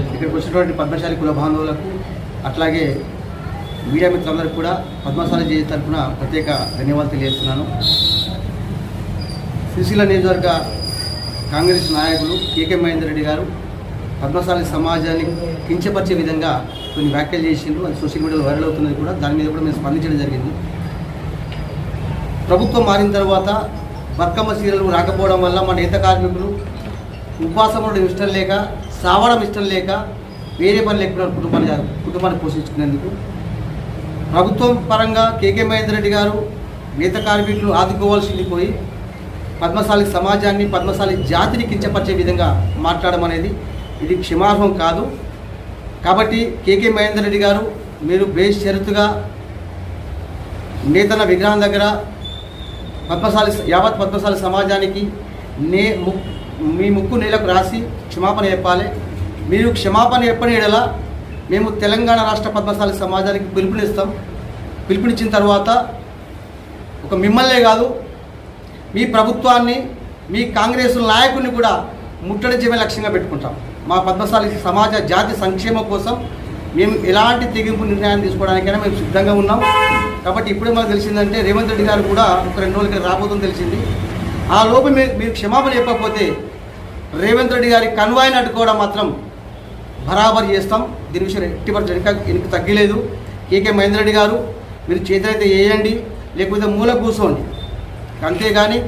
ఇక్కడికి వచ్చినటువంటి పద్మశాలి కుల బాంధవులకు అట్లాగే మీడియా మిత్రులందరికీ కూడా పద్మశాలి జేఏ తరఫున ప్రత్యేక ధన్యవాదాలు తెలియజేస్తున్నాను. సిరిసిల్ల నియోజకవర్గ కాంగ్రెస్ నాయకులు కేకే మహేందర్ రెడ్డి గారు పద్మశాలి సమాజాన్ని కించపరిచే విధంగా కొన్ని వ్యాఖ్యలు చేసిండ్రు. అది సోషల్ మీడియాలో వైరల్ అవుతున్నది కూడా దాని మీద కూడా మేము స్పందించడం జరిగింది. ప్రభుత్వం మారిన తర్వాత బతుకమ్మ సీరియల్ రాకపోవడం వల్ల మన నేత కార్మికులు ఉపవాసం ఇష్టం లేక సావడం ఇష్టం లేక వేరే పని లేకుండా కుటుంబాన్ని కుటుంబాన్ని పోషించుకునేందుకు ప్రభుత్వం పరంగా కేకే మహేందర్ రెడ్డి గారు నేత కార్మికులు ఆదుకోవాల్సింది పోయి పద్మశాలి సమాజాన్ని పద్మశాలి జాతిని కించపరిచే విధంగా మాట్లాడడం అనేది ఇది క్షమార్హం కాదు. కాబట్టి కేకే మహేందర్ రెడ్డి గారు మీరు బేషరతుగా నేతల విగ్రహం దగ్గర పద్మశాలి యావత్ పద్మశాలి సమాజానికి నే మీ ముక్కు నేలకు రాసి క్షమాపణ చెప్పాలి. మీరు క్షమాపణ చెప్పని మేము తెలంగాణ రాష్ట్ర పద్మశాలి సమాజానికి పిలుపునిస్తాం. పిలుపునిచ్చిన తర్వాత ఒక మిమ్మల్నే కాదు మీ ప్రభుత్వాన్ని మీ కాంగ్రెస్ నాయకుడిని కూడా ముట్టడించమే లక్ష్యంగా పెట్టుకుంటాం. మా పద్మశాలి సమాజ జాతి సంక్షేమం కోసం మేము ఎలాంటి తెగింపు నిర్ణయం తీసుకోవడానికైనా మేము సిద్ధంగా ఉన్నాం. కాబట్టి ఇప్పుడే మాకు తెలిసిందంటే రేవంత్ రెడ్డి గారు కూడా ఒక రెండు రోజులకి రాబోతుందని తెలిసింది. ఆ లోపు మీరు మీరు క్షమాపణ చెప్పకపోతే రేవంత్ రెడ్డి గారి కన్వాయ్ అడ్డుకోవడం మాత్రం బరాబర్ చేస్తాం. దీని విషయం ఎట్టి పరిస్థితుల్లో వెనక తగ్గలేదు. కేకే మహేందర్ రెడ్డి గారు మీరు చేతులైతే వేయండి లేకపోతే మూల కూర్చోండి. అంతేగాని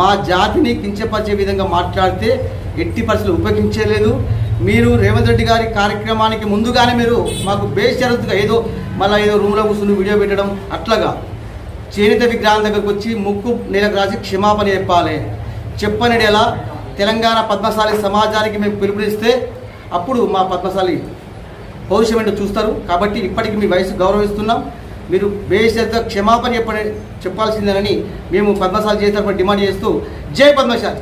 మా జాతిని కించపరిచే విధంగా మాట్లాడితే ఎట్టి పరిస్థితులు ఉపయోగించలేదు. మీరు రేవంత్ రెడ్డి గారి కార్యక్రమానికి ముందుగానే మీరు మాకు బేషరత్గా ఏదో మళ్ళీ ఏదో రూమ్లో కూర్చుని వీడియో పెట్టడం అట్లాగా చేనేత విగ్రహం దగ్గరకు వచ్చి ముక్కు నేలకు రాసి క్షమాపణ చెప్పాలి. చెప్పనిడేలా ఎలా తెలంగాణ పద్మశాలి సమాజానికి మేము పిలుపునిస్తే అప్పుడు మా పద్మశాలి భవిష్యం ఏంటో చూస్తారు. కాబట్టి ఇప్పటికి మీ వయసు గౌరవిస్తున్నాం. మీరు బేషరత క్షమాపణ చెప్ప చెప్పాల్సిందేనని మేము పద్మశాలి చేసినప్పుడు డిమాండ్ చేస్తూ జై పద్మశాలి.